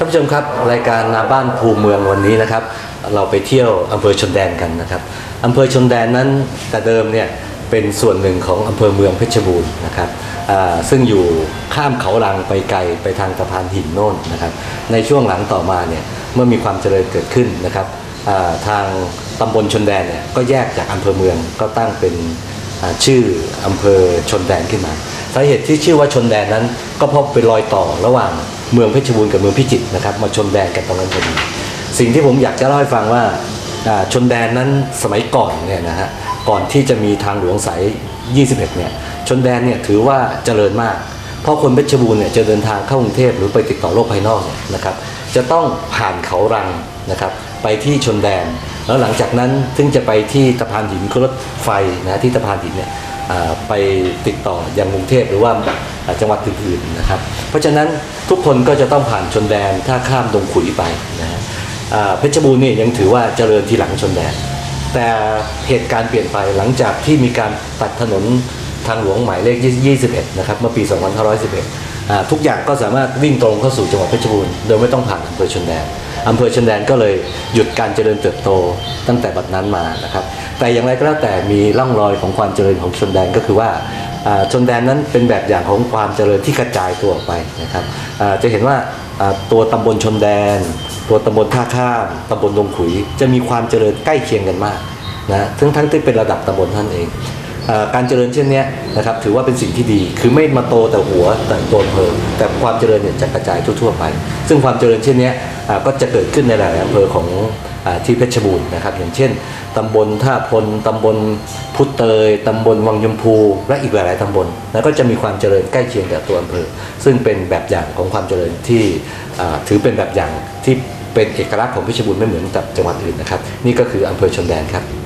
ท่านผู้ชมครับรายการนาบ้านภูเมืองวันนี้นะครับ เราไปเที่ยวอำเภอชนแดนกันนะครับอำเภอชนแดนนั้นแต่เดิมเนี่ยเป็นส่วนหนึ่งของอำเภอเมืองเพชรบูรณ์นะครับซึ่งอยู่ข้ามเขาลังไปไกลไปทางสะพานหินโน่นนะครับ ในช่วงหลังต่อมาเนี่ยเมื่อมีความเจริญเกิดขึ้นนะครับทางตำบลชนแดนเนี่ยก็แยกจากอำเภอเมืองก็ตั้งเป็นชื่ออำเภอชนแดนขึ้นมาสาเหตุที่ชื่อว่าชนแดนนั้น ก็เพราะเป็นรอยต่อระหว่าง เมืองเพชรบูรณ์กับเมืองพิจิตรนะครับมาชนแดนกันตรงนั้นพอดีสิ่งที่ผมอยากจะเล่าให้ฟังว่าชนแดนนั้นสมัยก่อนเนี่ยนะฮะก่อนที่จะมีทางหลวงสาย 21 เนี่ยชนแดนเนี่ยถือว่าเจริญมาก เพราะคนเพชรบูรณ์เนี่ยจะเดินทางเข้ากรุงเทพหรือไปติดต่อโลกภายนอกเนี่ยนะครับจะต้องผ่านเขารังนะครับไปที่ชนแดน แล้วหลังจากนั้นถึงจะไปที่สะพานหินคือรถไฟนะที่สะพานหินเนี่ย ไปติดต่อยังกรุงเทพหรือว่าจังหวัดอื่นๆนะครับ เพราะฉะนั้นทุกคนก็จะต้องผ่านชนแดนถ้าข้ามดงขุยไปนะฮะเพชรบูรณ์นี่ยังถือว่าเจริญทีหลังชนแดน แต่เหตุการณ์เปลี่ยนไปหลังจากที่มีการตัดถนนทางหลวงหมายเลข 21 นะครับเมื่อปี 2511 ทุกอย่างก็สามารถวิ่งตรงเข้าสู่จังหวัดเพชรบูรณ์โดยไม่ต้องผ่านอำเภอชนแดน อำเภอชนแดนก็เลยหยุดการเจริญเติบโตตั้งแต่บัดนั้นมานะครับ แต่อย่างไรก็แล้วแต่มีร่องรอยของความเจริญของชนแดนก็คือว่าชนแดนนั้นเป็นแบบอย่างของความเจริญที่กระจายตัวออกไปนะครับจะเห็นว่าตัวตำบลชนแดน ตัวตำบลท่าข้ามตำบลดงขุย จะมีความเจริญใกล้เคียงกันมากนะทั้งทั้งที่เป็นระดับตำบลท่านเอง การเจริญเช่นนี้นะครับถือว่าเป็นสิ่งที่ดี คือไม่มาโตแต่หัวแต่ตัวอำเภอแต่ความเจริญเนี่ยจะกระจายทั่วๆไป ซึ่งความเจริญเช่นนี้ก็จะเกิดขึ้นในหลายอำเภอของอที่เพชรบูรณ์นะครับ อย่างเช่นตำบลท่าพลตำบลพุทเตยตำบลวังยมพู และอีกหลายๆตำบลแล้วก็จะมีความเจริญใกล้เคียงกับตัวอำเภอ ซึ่งเป็นแบบอย่างของความเจริญที่ถือเป็นแบบอย่างที่เป็นเอกลักษณ์ของเพชรบูรณ์ไม่เหมือนกับจังหวัดอื่นนะครับ นี่ก็คืออำเภอชนแดนครับ